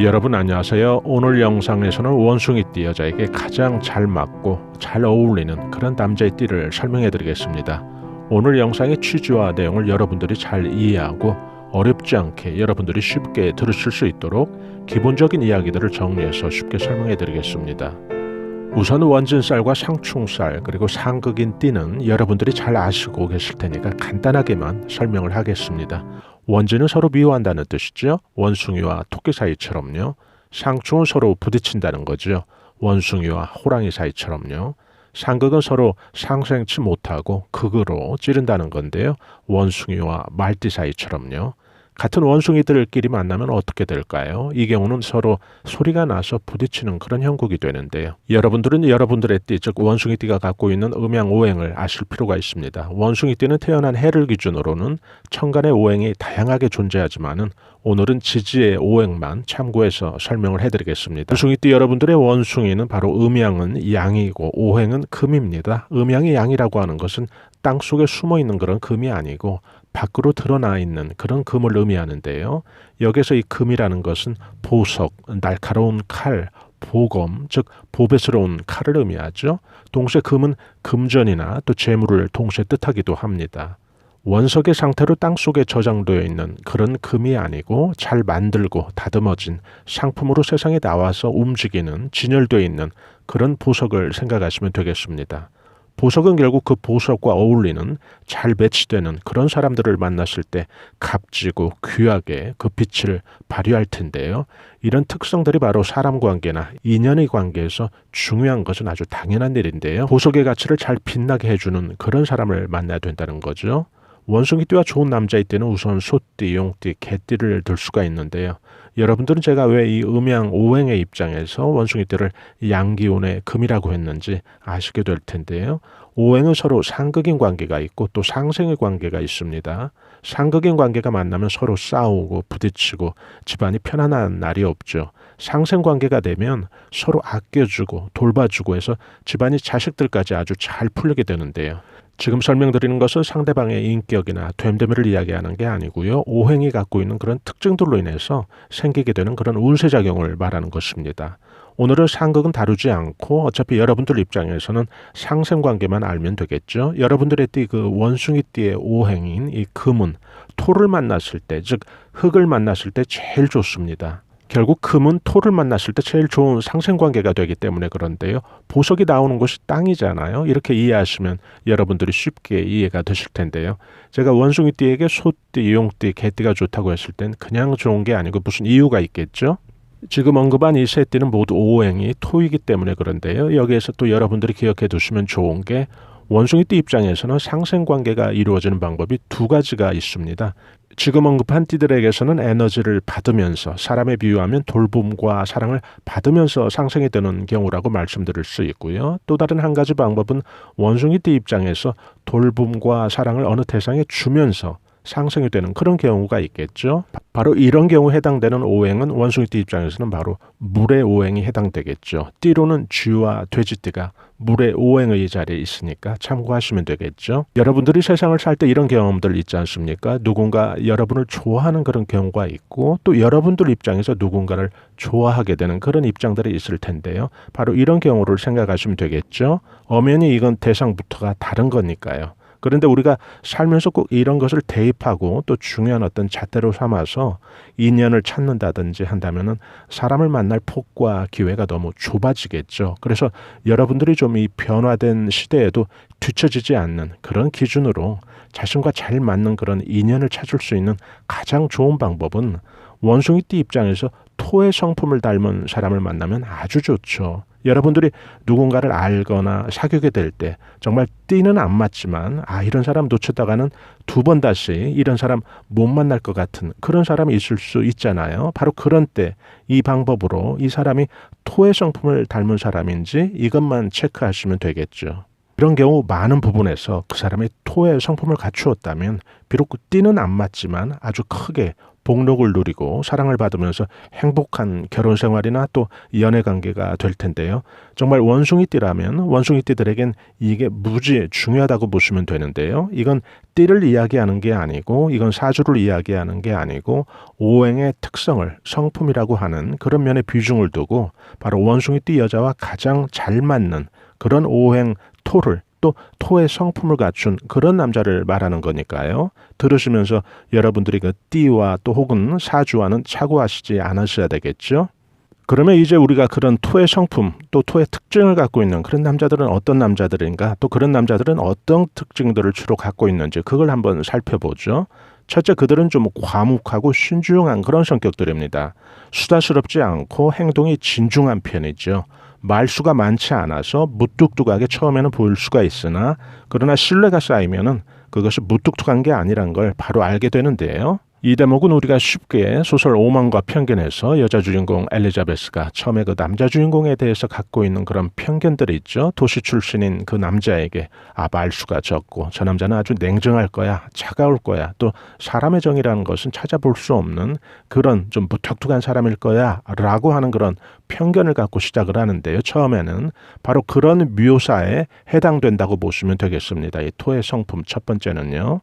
여러분 안녕하세요. 오늘 영상에서는 원숭이띠 여자에게 가장 잘 맞고 잘 어울리는 그런 남자의 띠를 설명해 드리겠습니다. 오늘 영상의 취지와 내용을 여러분들이 잘 이해하고 어렵지 않게 여러분들이 쉽게 들으실 수 있도록 기본적인 이야기들을 정리해서 쉽게 설명해 드리겠습니다. 우선 원진쌀과 상충쌀 그리고 상극인 띠는 여러분들이 잘 아시고 계실 테니까 간단하게만 설명을 하겠습니다. 원진은 서로 미워한다는 뜻이죠. 원숭이와 토끼 사이처럼요. 상충은 서로 부딪힌다는 거죠. 원숭이와 호랑이 사이처럼요. 상극은 서로 상생치 못하고 극으로 찌른다는 건데요. 원숭이와 말띠 사이처럼요. 같은 원숭이들끼리 만나면 어떻게 될까요? 이 경우는 서로 소리가 나서 부딪히는 그런 형국이 되는데요. 여러분들은 여러분들의 띠, 즉 원숭이띠가 갖고 있는 음양 오행을 아실 필요가 있습니다. 원숭이띠는 태어난 해를 기준으로는 천간의 오행이 다양하게 존재하지만은 오늘은 지지의 오행만 참고해서 설명을 해드리겠습니다. 원숭이띠 여러분들의 원숭이는 바로 음양은 양이고 오행은 금입니다. 음양이 양이라고 하는 것은 땅 속에 숨어 있는 그런 금이 아니고 밖으로 드러나 있는 그런 금을 의미하는데요. 여기서 이 금이라는 것은 보석, 날카로운 칼, 보검, 즉 보배스러운 칼을 의미하죠. 동시에 금은 금전이나 또 재물을 동시에 뜻하기도 합니다. 원석의 상태로 땅 속에 저장되어 있는 그런 금이 아니고 잘 만들고 다듬어진 상품으로 세상에 나와서 움직이는 진열되어 있는 그런 보석을 생각하시면 되겠습니다. 보석은 결국 그 보석과 어울리는 잘 배치되는 그런 사람들을 만났을 때 값지고 귀하게 그 빛을 발휘할 텐데요. 이런 특성들이 바로 사람 관계나 인연의 관계에서 중요한 것은 아주 당연한 일인데요. 보석의 가치를 잘 빛나게 해주는 그런 사람을 만나야 된다는 거죠. 원숭이 띠와 좋은 남자일 때는 우선 소띠, 용띠, 개띠를 들 수가 있는데요. 여러분들은 제가 왜 이 음양 오행의 입장에서 원숭이 띠를 양기운의 금이라고 했는지 아시게 될 텐데요. 오행은 서로 상극인 관계가 있고 또 상생의 관계가 있습니다. 상극인 관계가 만나면 서로 싸우고 부딪히고 집안이 편안한 날이 없죠. 상생 관계가 되면 서로 아껴주고 돌봐주고 해서 집안이 자식들까지 아주 잘 풀리게 되는데요. 지금 설명드리는 것은 상대방의 인격이나 됨됨이를 이야기하는 게 아니고요. 오행이 갖고 있는 그런 특징들로 인해서 생기게 되는 그런 운세작용을 말하는 것입니다. 오늘은 상극은 다루지 않고 어차피 여러분들 입장에서는 상생관계만 알면 되겠죠. 여러분들의 띠 그 원숭이띠의 오행인 이 금은 토를 만났을 때, 즉 흙을 만났을 때 제일 좋습니다. 결국 금은 토를 만났을 때 제일 좋은 상생 관계가 되기 때문에 그런데요. 보석이 나오는 곳이 땅이잖아요. 이렇게 이해하시면 여러분들이 쉽게 이해가 되실 텐데요. 제가 원숭이띠에게 소띠, 용띠, 개띠가 좋다고 했을 땐 그냥 좋은 게 아니고 무슨 이유가 있겠죠? 지금 언급한 이 세 띠는 모두 오행이 토이기 때문에 그런데요. 여기에서 또 여러분들이 기억해 두시면 좋은 게 원숭이띠 입장에서는 상생 관계가 이루어지는 방법이 두 가지가 있습니다. 지금 언급한 띠들에게서는 에너지를 받으면서 사람에 비유하면 돌봄과 사랑을 받으면서 상생이 되는 경우라고 말씀드릴 수 있고요. 또 다른 한 가지 방법은 원숭이 띠 입장에서 돌봄과 사랑을 어느 대상에 주면서 상승이 되는 그런 경우가 있겠죠. 바로 이런 경우 해당되는 오행은 원숭이띠 입장에서는 바로 물의 오행이 해당되겠죠. 띠로는 쥐와 돼지띠가 물의 오행의 자리에 있으니까 참고하시면 되겠죠. 여러분들이 세상을 살 때 이런 경험들 있지 않습니까? 누군가 여러분을 좋아하는 그런 경우가 있고 또 여러분들 입장에서 누군가를 좋아하게 되는 그런 입장들이 있을 텐데요. 바로 이런 경우를 생각하시면 되겠죠. 엄연히 이건 대상부터가 다른 거니까요. 그런데 우리가 살면서 꼭 이런 것을 대입하고 또 중요한 어떤 잣대로 삼아서 인연을 찾는다든지 한다면은 사람을 만날 폭과 기회가 너무 좁아지겠죠. 그래서 여러분들이 좀 이 변화된 시대에도 뒤처지지 않는 그런 기준으로 자신과 잘 맞는 그런 인연을 찾을 수 있는 가장 좋은 방법은 원숭이띠 입장에서 토의 성품을 닮은 사람을 만나면 아주 좋죠. 여러분들이 누군가를 알거나 사귀게 될 때 정말 띠는 안 맞지만 아 이런 사람 놓쳤다가는 두 번 다시 이런 사람 못 만날 것 같은 그런 사람이 있을 수 있잖아요. 바로 그런 때 이 방법으로 이 사람이 토의 성품을 닮은 사람인지 이것만 체크하시면 되겠죠. 이런 경우 많은 부분에서 그 사람의 토의 성품을 갖추었다면 비록 그 띠는 안 맞지만 아주 크게 복록을 누리고 사랑을 받으면서 행복한 결혼 생활이나 또 연애 관계가 될 텐데요. 정말 원숭이 띠라면 원숭이 띠들에겐 이게 무지 중요하다고 보시면 되는데요. 이건 띠를 이야기하는 게 아니고 이건 사주를 이야기하는 게 아니고 오행의 특성을 성품이라고 하는 그런 면에 비중을 두고 바로 원숭이 띠 여자와 가장 잘 맞는 그런 오행 토를 또 토의 성품을 갖춘 그런 남자를 말하는 거니까요. 들으시면서 여러분들이 그 띠와 또 혹은 사주와는 착오하시지 않으셔야 되겠죠. 그러면 이제 우리가 그런 토의 성품 또 토의 특징을 갖고 있는 그런 남자들은 어떤 남자들인가 또 그런 남자들은 어떤 특징들을 주로 갖고 있는지 그걸 한번 살펴보죠. 첫째 그들은 좀 과묵하고 신중한 그런 성격들입니다. 수다스럽지 않고 행동이 진중한 편이죠. 말수가 많지 않아서 무뚝뚝하게 처음에는 보일 수가 있으나 그러나 신뢰가 쌓이면은 그것이 무뚝뚝한 게 아니란 걸 바로 알게 되는데요. 이 대목은 우리가 쉽게 소설 오만과 편견에서 여자 주인공 엘리자베스가 처음에 그 남자 주인공에 대해서 갖고 있는 그런 편견들이 있죠. 도시 출신인 그 남자에게 아 말수가 적고 저 남자는 아주 냉정할 거야, 차가울 거야, 또 사람의 정이라는 것은 찾아볼 수 없는 그런 좀 무턱뚝한 사람일 거야라고 하는 그런 편견을 갖고 시작을 하는데요. 처음에는 바로 그런 묘사에 해당된다고 보시면 되겠습니다. 이 토의 성품 첫 번째는요.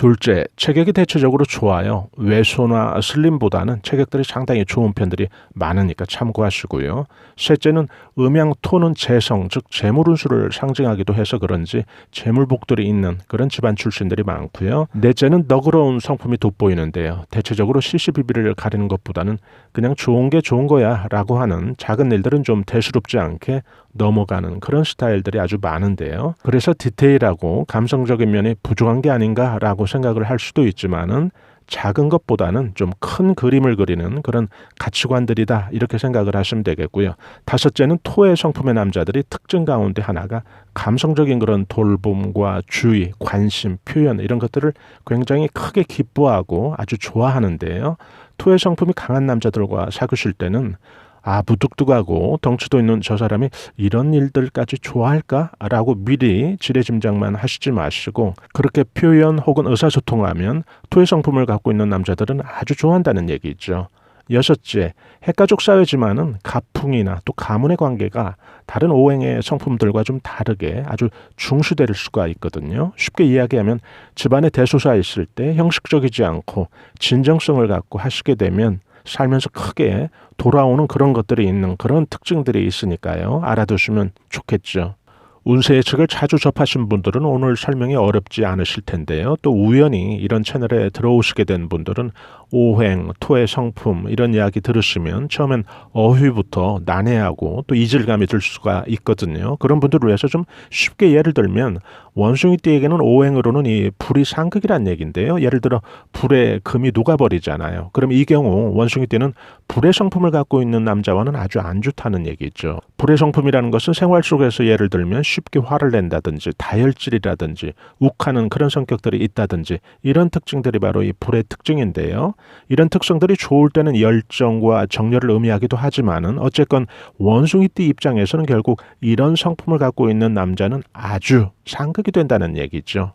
둘째, 체격이 대체적으로 좋아요. 외소나 슬림보다는 체격들이 상당히 좋은 편들이 많으니까 참고하시고요. 셋째는 음양 토는 재성, 즉 재물운수를 상징하기도 해서 그런지 재물복들이 있는 그런 집안 출신들이 많고요. 넷째는 너그러운 성품이 돋보이는데요. 대체적으로 시시비비를 가리는 것보다는 그냥 좋은 게 좋은 거야 라고 하는 작은 일들은 좀 대수롭지 않게 넘어가는 그런 스타일들이 아주 많은데요. 그래서 디테일하고 감성적인 면이 부족한 게 아닌가라고 생각을 할 수도 있지만은 작은 것보다는 좀 큰 그림을 그리는 그런 가치관들이다 이렇게 생각을 하시면 되겠고요. 다섯째는 토의 성품의 남자들이 특징 가운데 하나가 감성적인 그런 돌봄과 주의, 관심, 표현 이런 것들을 굉장히 크게 기뻐하고 아주 좋아하는데요. 토의 성품이 강한 남자들과 사귀실 때는 아, 무뚝뚝하고 덩치도 있는 저 사람이 이런 일들까지 좋아할까라고 미리 지레짐작만 하시지 마시고 그렇게 표현 혹은 의사소통하면 토의 성품을 갖고 있는 남자들은 아주 좋아한다는 얘기죠. 여섯째, 핵가족 사회지만은 가풍이나 또 가문의 관계가 다른 오행의 성품들과 좀 다르게 아주 중시될 수가 있거든요. 쉽게 이야기하면 집안에 대소사 있을 때 형식적이지 않고 진정성을 갖고 하시게 되면 살면서 크게 돌아오는 그런 것들이 있는 그런 특징들이 있으니까요. 알아두시면 좋겠죠. 운세 예측을 자주 접하신 분들은 오늘 설명이 어렵지 않으실 텐데요. 또 우연히 이런 채널에 들어오시게 된 분들은 오행, 토의 성품 이런 이야기 들으시면 처음엔 어휘부터 난해하고 또 이질감이 들 수가 있거든요. 그런 분들을 위해서 좀 쉽게 예를 들면 원숭이 띠에게는 오행으로는 이 불이 상극이란 얘기인데요. 예를 들어 불에 금이 녹아버리잖아요. 그럼 이 경우 원숭이 띠는 불의 성품을 갖고 있는 남자와는 아주 안 좋다는 얘기죠. 불의 성품이라는 것은 생활 속에서 예를 들면 쉽게 화를 낸다든지 다혈질이라든지 욱하는 그런 성격들이 있다든지 이런 특징들이 바로 이 불의 특징인데요. 이런 특성들이 좋을 때는 열정과 정열을 의미하기도 하지만은 어쨌건 원숭이띠 입장에서는 결국 이런 성품을 갖고 있는 남자는 아주 상극이 된다는 얘기죠.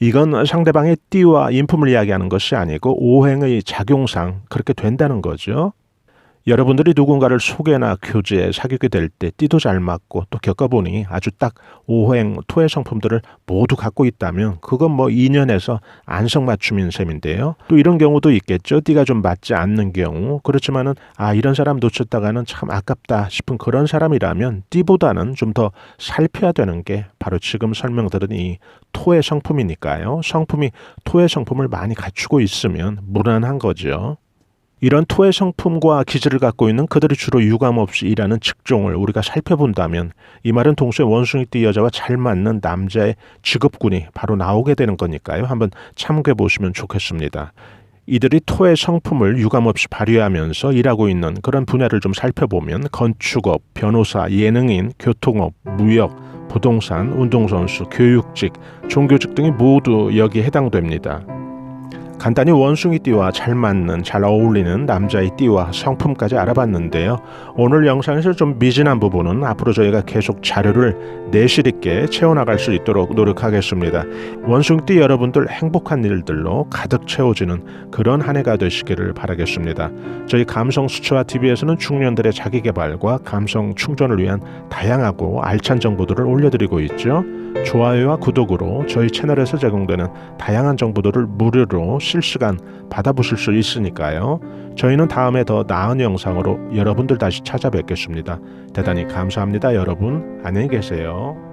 이건 상대방의 띠와 인품을 이야기하는 것이 아니고 오행의 작용상 그렇게 된다는 거죠. 여러분들이 누군가를 소개나 교제에 사귀게 될 때 띠도 잘 맞고 또 겪어보니 아주 딱 오행, 토의 성품들을 모두 갖고 있다면 그건 뭐 인연에서 안성맞춤인 셈인데요. 또 이런 경우도 있겠죠. 띠가 좀 맞지 않는 경우. 그렇지만은 아 이런 사람 놓쳤다가는 참 아깝다 싶은 그런 사람이라면 띠보다는 좀 더 살펴야 되는 게 바로 지금 설명드린 이 토의 성품이니까요. 성품이 토의 성품을 많이 갖추고 있으면 무난한 거죠. 이런 토의 성품과 기질을 갖고 있는 그들이 주로 유감 없이 일하는 직종을 우리가 살펴본다면 이 말은 동시에 원숭이띠 여자와 잘 맞는 남자의 직업군이 바로 나오게 되는 거니까요. 한번 참고해 보시면 좋겠습니다. 이들이 토의 성품을 유감없이 발휘하면서 일하고 있는 그런 분야를 좀 살펴보면 건축업, 변호사, 예능인, 교통업, 무역, 부동산, 운동선수, 교육직, 종교직 등이 모두 여기에 해당됩니다. 간단히 원숭이 띠와 잘 맞는 잘 어울리는 남자의 띠와 성품까지 알아봤는데요. 오늘 영상에서 좀 미진한 부분은 앞으로 저희가 계속 자료를 내실 있게 채워나갈 수 있도록 노력하겠습니다. 원숭이 띠 여러분들 행복한 일들로 가득 채워지는 그런 한 해가 되시기를 바라겠습니다. 저희 감성 수초와 TV에서는 중년들의 자기 개발과 감성 충전을 위한 다양하고 알찬 정보들을 올려드리고 있죠. 좋아요와 구독으로 저희 채널에서 제공되는 다양한 정보들을 무료로 실시간 받아보실 수 있으니까요. 저희는 다음에 더 나은 영상으로 여러분들 다시 찾아뵙겠습니다. 대단히 감사합니다, 여러분. 안녕히 계세요.